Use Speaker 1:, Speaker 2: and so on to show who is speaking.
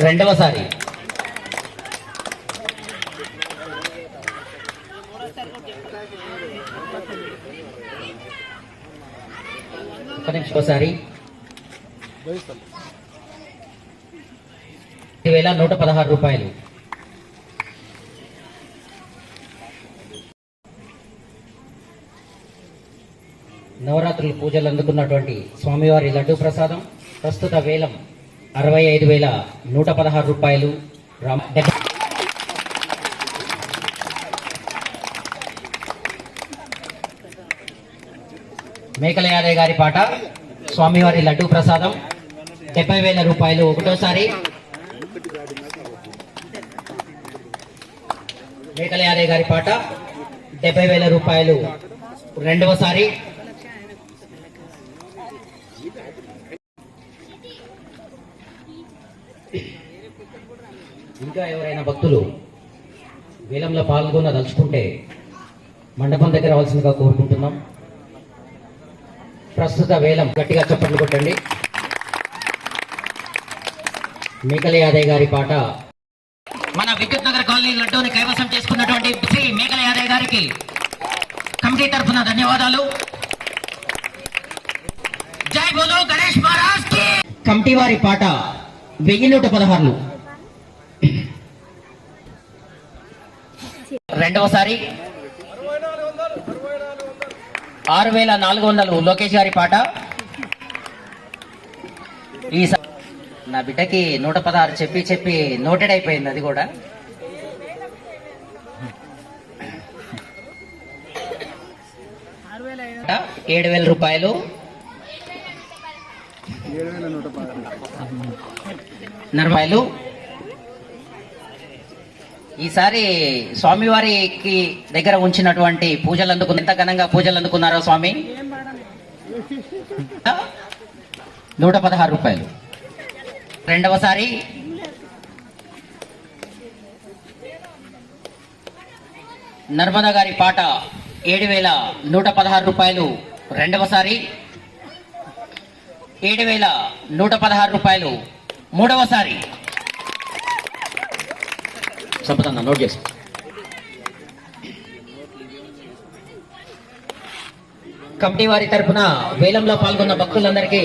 Speaker 1: రెండవసారి. ఒకసారి వేల నూట పదహారు రూపాయలు. నవరాత్రుల పూజలు అందుకున్నటువంటి స్వామివారి లడ్డు ప్రసాదం ప్రస్తుత వేలం అరవై ఐదు వేల నూట పదహారు రూపాయలు రామ మేకల యాదయ్య గారి పాట స్వామివారి లడ్డు ప్రసాదం డెబ్బై వేల రూపాయలు ఒకటోసారి. మేకల యాదయ్య గారి పాట డెబ్బై వేల రూపాయలు రెండవసారి. ఇంకా ఎవరైనా భక్తులు వేలంలో పాల్గొనదలుచుకుంటే మండపం దగ్గర రావాల్సిందిగా కోరుకుంటున్నాం. ప్రస్తుత వేలం గట్టిగా చప్పట్లు కొట్టండి. మేకల యాదయ్య గారి పాట. మన విద్యుత్ నగర్ కాలనీ లడ్డూని కైవసం చేసుకున్నటువంటి శ్రీ మేకల యాదయ్య గారికి కమిటీ తరఫున ధన్యవాదాలు. జై బోలో గణేష్ మహారాజ్ కమిటీ వారి పాట వెయ్యి నూట పదహారులు. రెండవసారి. ఆరు వేల నాలుగు వందలు. లోకేష్ గారి పాట. ఈ నా బిడ్డకి నూట పదహారు చెప్పి చెప్పి నోటెడ్ అయిపోయింది అది కూడా. ఏడు వేల రూపాయలు. నలభైలు ఈసారి స్వామివారికి దగ్గర ఉంచినటువంటి పూజలు అందుకున్న ఎంత ఘనంగా పూజలు అందుకున్నారో స్వామి? నూట పదహారు రూపాయలు. రెండవసారి. నర్మదా గారి పాట ఏడు వేల నూట పదహారు రూపాయలు. రెండవసారి. ఏడు వేల నూట పదహారు రూపాయలు. మూడవసారి. సంపదన్న నోట్ చేసి కమిటీ వారి తరపున వేలంలో పాల్గొన్న భక్తులందరికీ